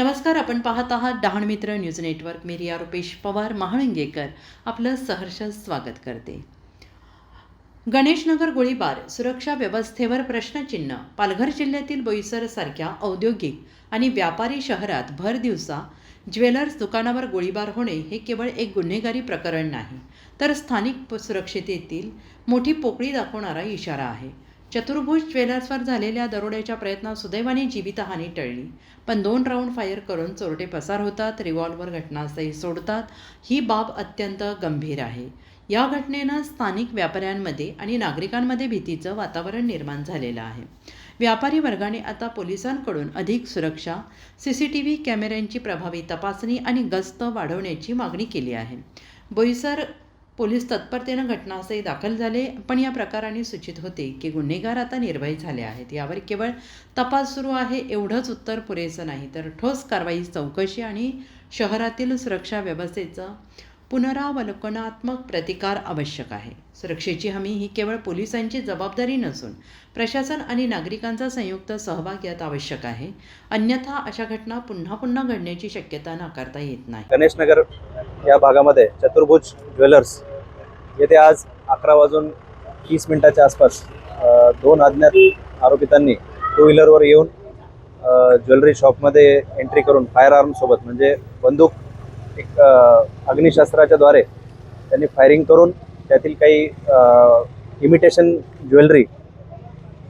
नमस्कार आपण पाहत आहात डहाण मित्र न्यूज नेटवर्क. मी रिया रुपेश पवार महाळंगेकर. आपलं सहर्ष स्वागत करते. गणेशनगर गोळीबार सुरक्षा व्यवस्थेवर प्रश्नचिन्ह. पालघर जिल्ह्यातील बोईसरसारख्या औद्योगिक आणि व्यापारी शहरात भर दिवसा ज्वेलर्स दुकानावर गोळीबार होणे हे केवळ एक गुन्हेगारी प्रकरण नाही तर स्थानिक प- सुरक्षितेतील मोठी पोकळी दाखवणारा इशारा आहे. चतुर्भुज ज्वेलर्सवर झालेल्या दरोड्याच्या प्रयत्नात सुदैवाने जीवितहानी टळली. पण दोन राऊंड फायर करून चोरटे पसार होतात रिव्हॉल्वर घटनास्थळी सोडतात. ही बाब अत्यंत गंभीर आहे. या घटनेनं स्थानिक व्यापाऱ्यांमध्ये आणि नागरिकांमध्ये भीतीचं वातावरण निर्माण झालेलं आहे. व्यापारी वर्गाने आता पोलिसांकडून अधिक सुरक्षा सी सी टी व्ही कॅमेऱ्यांची प्रभावी तपासणी आणि गस्त वाढवण्याची मागणी केली आहे. बोईसर पोलीस तत्परतेनं घटनास्थळी दाखल झाले पण या प्रकाराने सूचित होते की गुन्हेगार आता निर्भय झाले आहेत. यावर केवळ तपास सुरू आहे एवढंच उत्तर पुरेसं नाही तर ठोस कारवाई चौकशी आणि शहरातील सुरक्षा व्यवस्थेचं पुनरावलोकनात्मक प्रतिकार आवश्यक आहे. सुरक्षेची हमी ही केवळ पोलिसांची जबाबदारी नसून प्रशासन आणि नागरिकांचा संयुक्त सहभाग यात आवश्यक आहे. अन्यथा अशा घटना पुन्हा पुन्हा घडण्याची शक्यता नाकारता येत नाही. गणेशनगर या भागामध्ये चतुर्भुज ज्वेलर्स येथे आज अकरा वाजून तीस मिनिटाच्या आसपास. दोन अज्ञात आरोपितांनी टू व्हीलरवर येऊन ज्वेलरी शॉपमध्ये एंट्री करून फायर आर्मसोबत म्हणजे बंदूक एक अ, द्वारे त्यांनी फायरिंग करून त्यातील काही इमिटेशन ज्वेलरी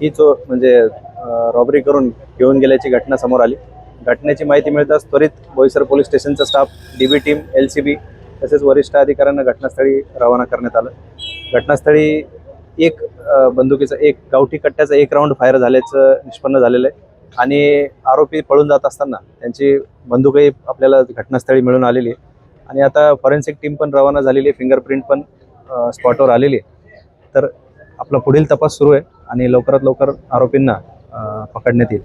ही चो म्हणजे रॉबरी करून घेऊन गेल्याची घटना समोर आली. घटनेची माहिती मिळताच त्वरित बोईसर पोलीस स्टेशनचा staff D B team L C B तसेच वरिष्ठ अधिकाऱ्यांना घटनास्थळी रवाना करण्यात आलं. घटनास्थळी एक बंदुकीचा एक गावठी कट्ट्याचा एक राऊंड फायर झाल्याचं निष्पन्न झालेलं आहे. आणि आरोपी पळून जात असताना त्यांची बंदूकही आपल्याला घटनास्थळी मिळून आलेली आहे. आणि आता फॉरेन्सिक टीम पण रवाना झालेली आहे फिंगरप्रिंट पण स्पॉटवर आलेली आहे. तर आपला पुढील तपास सुरू आहे आणि लवकरात लवकर आरोपींना पकडण्यात येईल.